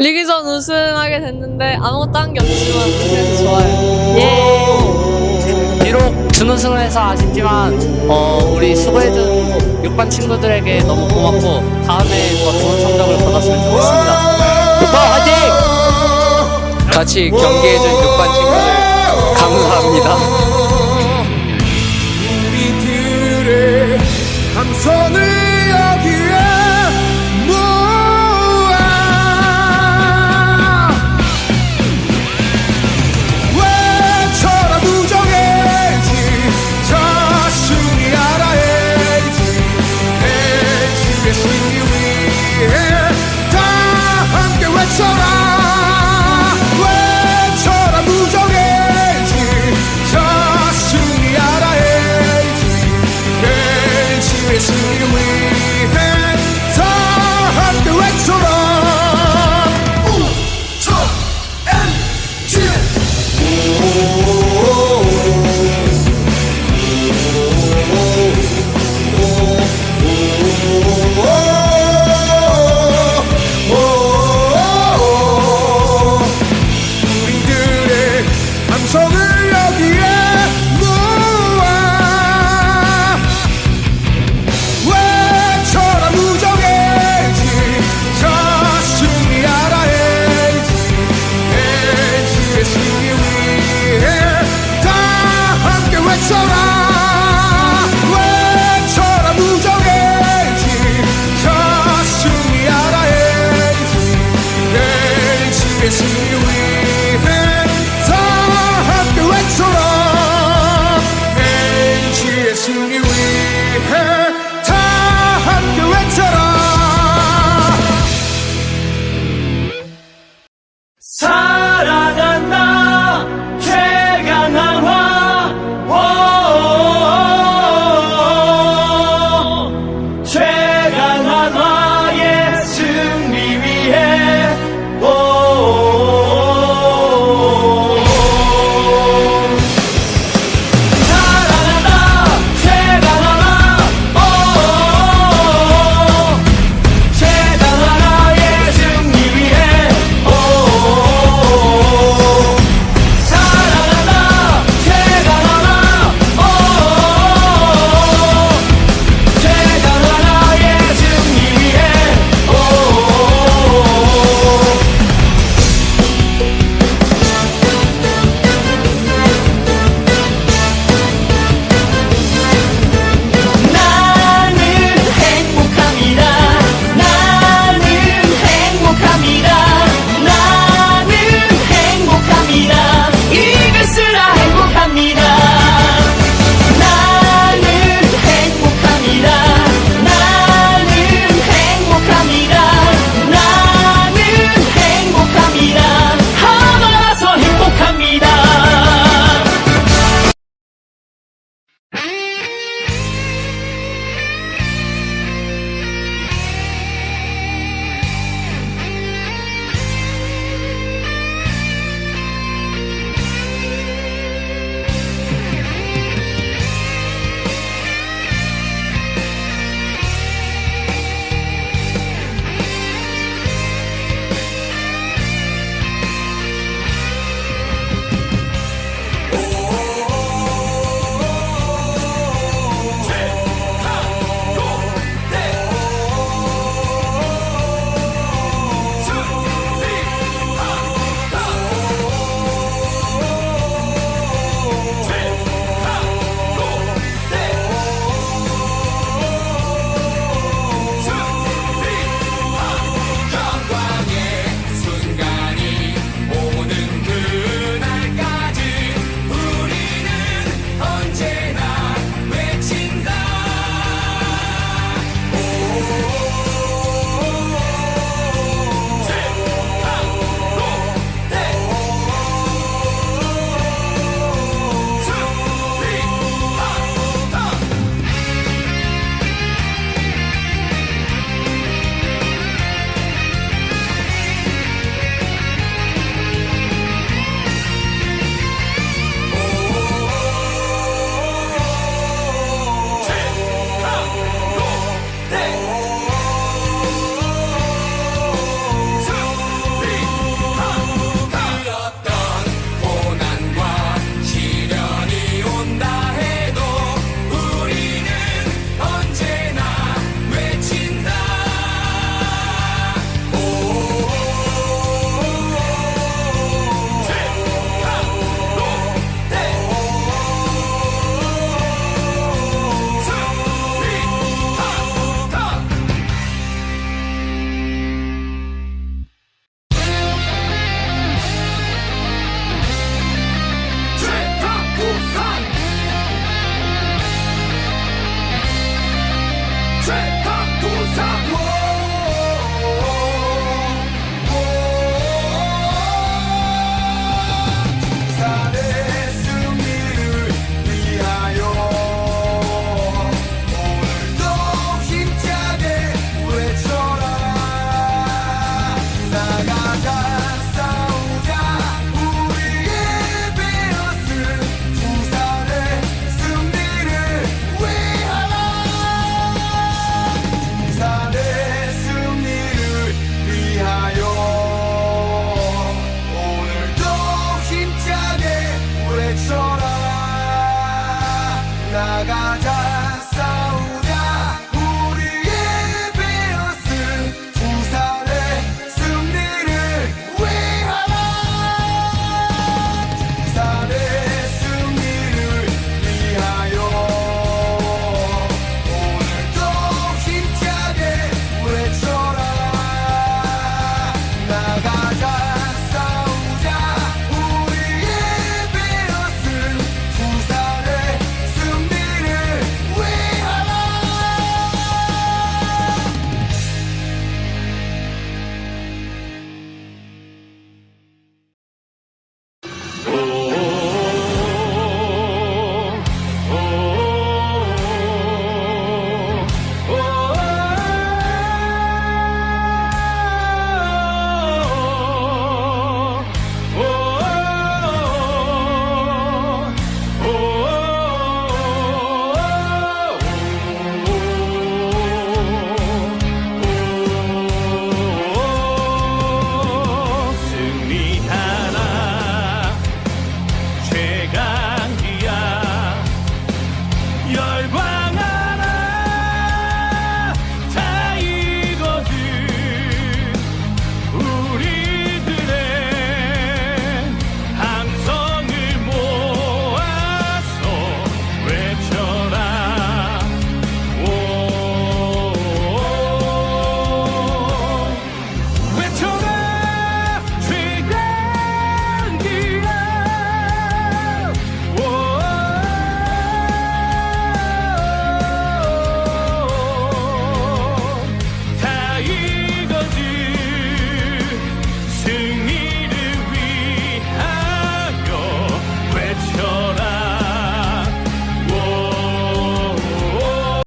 리그전 우승하게 됐는데 아무것도 한 게 없지만 그래서 좋아요. 예. 비록 준우승을 해서 아쉽지만 어, 우리 수고해준 6반 친구들에게 너무 고맙고 다음에 더 좋은 성적을 거뒀으면 좋겠습니다. 6반 화이팅! 같이 경기해준 6반 친구들 감사합니다. 우리들의 함선을 열광하